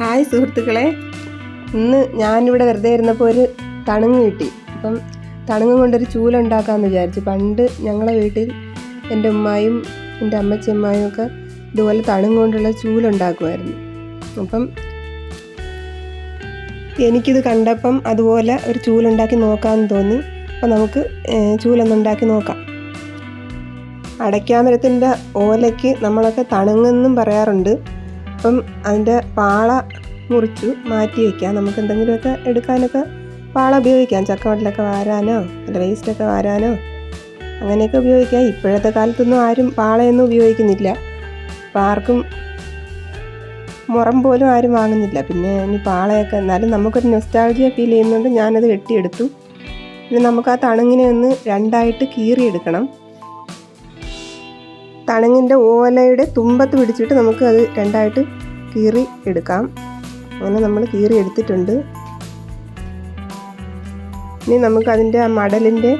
Hi സുഹൃത്തുക്കളെ. ഇന്ന് ഞാനിവിടെ വെറുതെ ഇരുന്നപ്പോൾ ഒരു തണുങ്ങ് കിട്ടി. അപ്പം തണുങ്ങ് കൊണ്ടൊരു ചൂല ഉണ്ടാക്കാമെന്ന് വിചാരിച്ചു. പണ്ട് ഞങ്ങളെ വീട്ടിൽ എന്റെ ഉമ്മായും എന്റെ അമ്മച്ചിയമ്മായും ഒക്കെ ഇതുപോലെ തണുങ്ങ് കൊണ്ടുള്ള ചൂല ഉണ്ടാക്കുമായിരുന്നു. അപ്പം എനിക്കിത് കണ്ടപ്പം അതുപോലെ ഒരു ചൂലുണ്ടാക്കി നോക്കാമെന്ന് തോന്നി. അപ്പം നമുക്ക് ചൂലൊന്നുണ്ടാക്കി നോക്കാം. അടയ്ക്കാമരത്തിന്റെ ഓലയ്ക്ക് നമ്മളൊക്കെ തണുങ്ങെന്നും പറയാറുണ്ട്. അപ്പം അതിന്റെ പാള മുറിച്ചു മാറ്റി വയ്ക്കാം. നമുക്ക് എന്തെങ്കിലുമൊക്കെ എടുക്കാനൊക്കെ പാള ഉപയോഗിക്കാം. ചക്കവട്ടിലൊക്കെ വാരാനോ അല്ല വേസ്റ്റൊക്കെ വാരാനോ അങ്ങനെയൊക്കെ ഉപയോഗിക്കാം. ഇപ്പോഴത്തെ കാലത്തൊന്നും ആരും പാളയൊന്നും ഉപയോഗിക്കുന്നില്ല. അപ്പം ആർക്കും മുറം പോലും ആരും വാങ്ങുന്നില്ല. പിന്നെ ഇനി പാളയൊക്കെ എന്നാലും നമുക്കൊരു നൊസ്റ്റാൾജിയ ഫീൽ ചെയ്യുന്നുണ്ട്. ഞാനത് വെട്ടിയെടുത്തു. പിന്നെ നമുക്ക് ആ തണുങ്ങിനെ ഒന്ന് രണ്ടായിട്ട് കീറിയെടുക്കണം. തണുങ്ങിന്റെ ഓലയുടെ തുമ്പത്ത് പിടിച്ചിട്ട് നമുക്ക് അത് രണ്ടായിട്ട് കീറി എടുക്കാം. അങ്ങനെ നമ്മൾ കീറി എടുത്തിട്ടുണ്ട്. ഇനി നമുക്ക് അതിന്റെ ആ മടലിന്റെ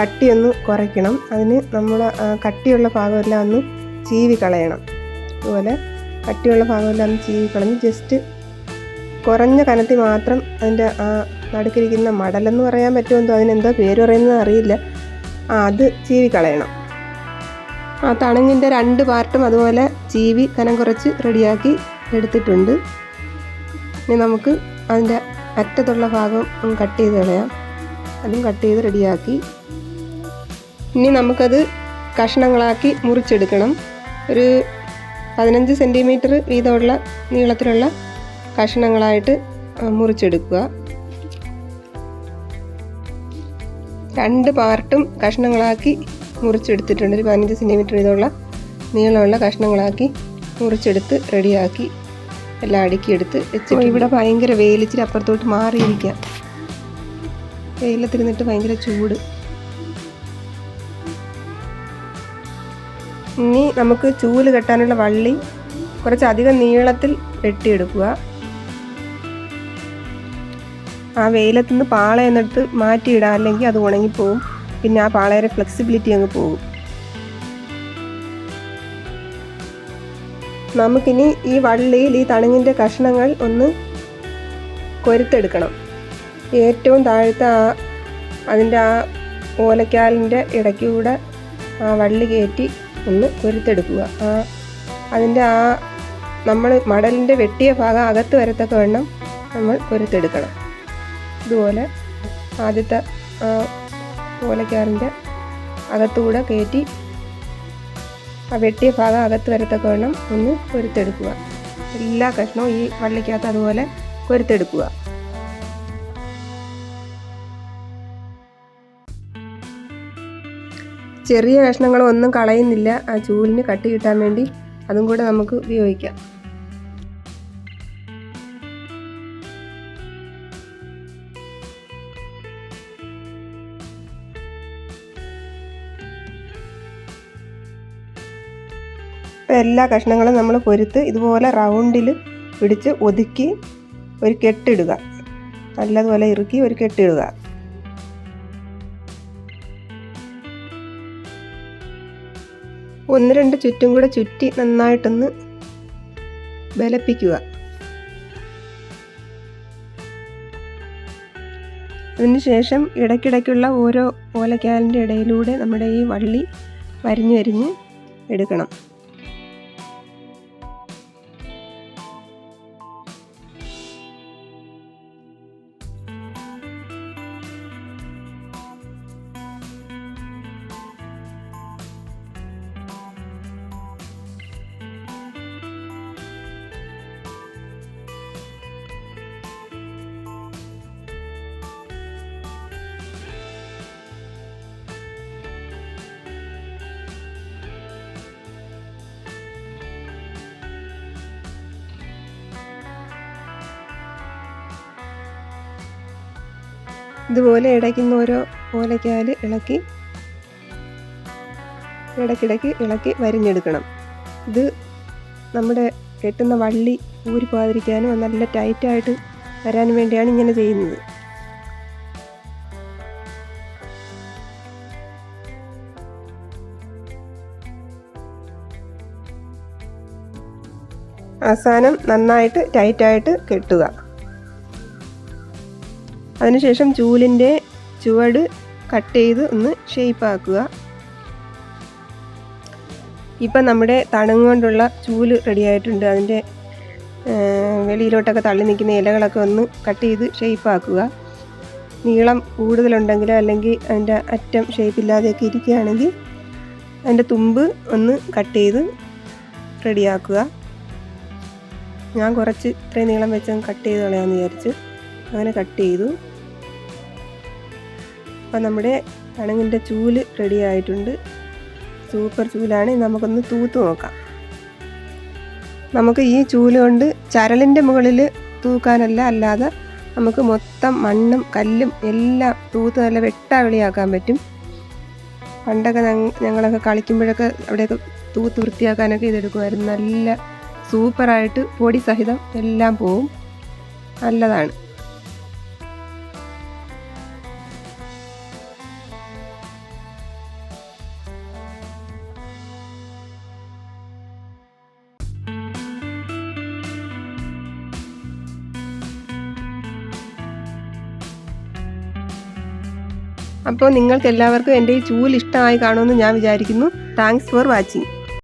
കട്ടിയൊന്ന് കുറയ്ക്കണം. അതിന് നമ്മൾ കട്ടിയുള്ള ഭാഗമെല്ലാം ഒന്ന് ചീവി കളയണം. അതുപോലെ കട്ടിയുള്ള ഭാഗമെല്ലാം ഒന്ന് ചീവി കളഞ്ഞ് ജസ്റ്റ് കുറഞ്ഞ കനത്തിൽ മാത്രം അതിന്റെ ആ നടുക്കിരിക്കുന്ന മടലെന്ന് പറയാൻ പറ്റുമെന്നോ അതിനെന്തോ പേര് പറയുന്നത് അറിയില്ല. ആ അത് ചീവി കളയണം. ആ തണുങ്ങിന്റെ രണ്ട് പാർട്ടും അതുപോലെ ചീവി കനം കുറച്ച് റെഡിയാക്കി എടുത്തിട്ടുണ്ട്. ഇനി നമുക്ക് അതിന്റെ അറ്റത്തുള്ള ഭാഗം കട്ട് ചെയ്ത് കളയാം. അതും കട്ട് ചെയ്ത് റെഡിയാക്കി. ഇനി നമുക്കത് കഷ്ണങ്ങളാക്കി മുറിച്ചെടുക്കണം. ഒരു പതിനഞ്ച് സെന്റിമീറ്റർ വീതമുള്ള നീളത്തിലുള്ള കഷ്ണങ്ങളായിട്ട് മുറിച്ചെടുക്കുക. രണ്ട് പാർട്ടും കഷ്ണങ്ങളാക്കി മുറിച്ചെടുത്തിട്ടുണ്ട്. ഒരു പതിനഞ്ച് സെന്റിമീറ്റർ ഇതുള്ള നീളമുള്ള കഷ്ണങ്ങളാക്കി മുറിച്ചെടുത്ത് റെഡിയാക്കി എല്ലാം അടുക്കിയെടുത്ത് വെച്ച് ഇവിടെ ഭയങ്കര വെയിലിച്ചിരി അപ്പുറത്തോട്ട് മാറിയിരിക്കാം. വെയിലത്തിരുന്നിട്ട് ഭയങ്കര ചൂട്. ഇനി നമുക്ക് ചൂൽ കെട്ടാനുള്ള വള്ളി കുറച്ചധികം നീളത്തിൽ വെട്ടിയെടുക്കുക. ആ വെയിലത്തുനിന്ന് പാളയെന്നെടുത്ത് മാറ്റിയിടാം. അല്ലെങ്കിൽ അത് ഉണങ്ങിപ്പോവും. പിന്നെ ആ പാളയുടെ ഫ്ലെക്സിബിലിറ്റി അങ്ങ് പോകും. നമുക്കിനി ഈ വള്ളിയിൽ ഈ തണുങ്ങിന്റെ കഷ്ണങ്ങൾ ഒന്ന് കൊരുത്തെടുക്കണം. ഏറ്റവും താഴത്തെ ആ അതിന്റെ ആ ഓലക്കാലിന്റെ ഇടയ്ക്കൂടെ ആ വള്ളി കയറ്റി ഒന്ന് കൊരുത്തെടുക്കുക. ആ അതിന്റെ ആ നമ്മൾ മടലിന്റെ വെട്ടിയ ഭാഗം അകത്ത് വരത്തക്ക വണ്ണം നമ്മൾ കൊരുത്തെടുക്കണം. ഇതുപോലെ ആദ്യത്തെ ഓലക്കാറിന്റെ അകത്തുകൂടെ കയറ്റി ആ വെട്ടിയ ഭാഗം അകത്ത് വരത്തക്ക വേണം. ഒന്ന് കൊരുത്തെടുക്കുക എല്ലാ കഷ്ണവും ഈ വള്ളിക്കകത്ത് അതുപോലെ കൊരുത്തെടുക്കുക ചെറിയ കഷ്ണങ്ങളൊന്നും കളയുന്നില്ല. ആ ചൂലിന് കട്ടി കിട്ടാൻ വേണ്ടി അതും കൂടെ നമുക്ക് ഉപയോഗിക്കാം. ഇപ്പം എല്ലാ കഷ്ണങ്ങളും നമ്മൾ പൊരുത്ത് ഇതുപോലെ റൗണ്ടിൽ പിടിച്ച് ഒതുക്കി ഒരു കെട്ടിടുക. നല്ലതുപോലെ ഇറുക്കി ഒരു കെട്ടിടുക. ഒന്ന് രണ്ട് ചുറ്റും കൂടെ ചുറ്റി നന്നായിട്ടൊന്ന് ബലപ്പിക്കുക. അതിനുശേഷം ഇടയ്ക്കിടയ്ക്കുള്ള ഓരോ ഓലക്കാലിന്റെ ഇടയിലൂടെ നമ്മുടെ ഈ വള്ളി വരിഞ്ഞ് വരിഞ്ഞ് എടുക്കണം. ഇതുപോലെ ഇടയ്ക്കുന്ന ഓരോ ഓലയ്ക്കാൽ ഇളക്കി ഇടയ്ക്കിടയ്ക്ക് ഇളക്കി വരിഞ്ഞെടുക്കണം. ഇത് നമ്മുടെ കെട്ടുന്ന വള്ളി ഊരി പോകാതിരിക്കാനും നല്ല ടൈറ്റായിട്ട് വരാനും വേണ്ടിയാണ് ഇങ്ങനെ ചെയ്യുന്നത്. അവസാനം നന്നായിട്ട് ടൈറ്റായിട്ട് കെട്ടുക. അതിനുശേഷം ചൂലിന്റെ ചുവട് കട്ട് ചെയ്ത് ഒന്ന് ഷേപ്പാക്കുക ഇപ്പം നമ്മുടെ തണുങ്ങ് കൊണ്ടുള്ള ചൂൽ റെഡിയായിട്ടുണ്ട്. അതിന്റെ വെളിയിലോട്ടൊക്കെ തള്ളി നിൽക്കുന്ന ഇലകളൊക്കെ ഒന്ന് കട്ട് ചെയ്ത് ഷേപ്പാക്കുക നീളം കൂടുതലുണ്ടെങ്കിലോ അല്ലെങ്കിൽ അതിന്റെ അറ്റം ഷേപ്പില്ലാതെയൊക്കെ ഇരിക്കുകയാണെങ്കിൽ അതിന്റെ തുമ്പ് ഒന്ന് കട്ട് ചെയ്ത് റെഡിയാക്കുക. ഞാൻ കുറച്ച് ഇത്രയും നീളം വെച്ച് കട്ട് ചെയ്ത് കളയാമെന്ന് വിചാരിച്ച്. അങ്ങനെ കട്ട് ചെയ്തു. അപ്പം നമ്മുടെ കണങ്ങിന്റെ ചൂൽ റെഡി ആയിട്ടുണ്ട്. സൂപ്പർ ചൂലാണ്. നമുക്കൊന്ന് തൂത്ത് നോക്കാം. നമുക്ക് ഈ ചൂൽ കൊണ്ട് ചരലിന്റെ മുകളിൽ തൂക്കാനല്ല അല്ലാതെ നമുക്ക് മൊത്തം മണ്ണും കല്ലും എല്ലാം തൂത്ത് നല്ല വെട്ടാവിളിയാക്കാൻ പറ്റും. പണ്ടൊക്കെ ഞങ്ങളൊക്കെ കളിക്കുമ്പോഴൊക്കെ അവിടെയൊക്കെ തൂത്ത് വൃത്തിയാക്കാനൊക്കെ ഇതെടുക്കുമായിരുന്നു. നല്ല സൂപ്പറായിട്ട് പൊടി സഹിതം എല്ലാം പോവും. നല്ലതാണ്. അപ്പോൾ നിങ്ങൾക്ക് എല്ലാവർക്കും എന്റെ ഈ ചൂൽ ഇഷ്ടമായി കാണുമെന്ന് ഞാൻ വിചാരിക്കുന്നു. Thanks for watching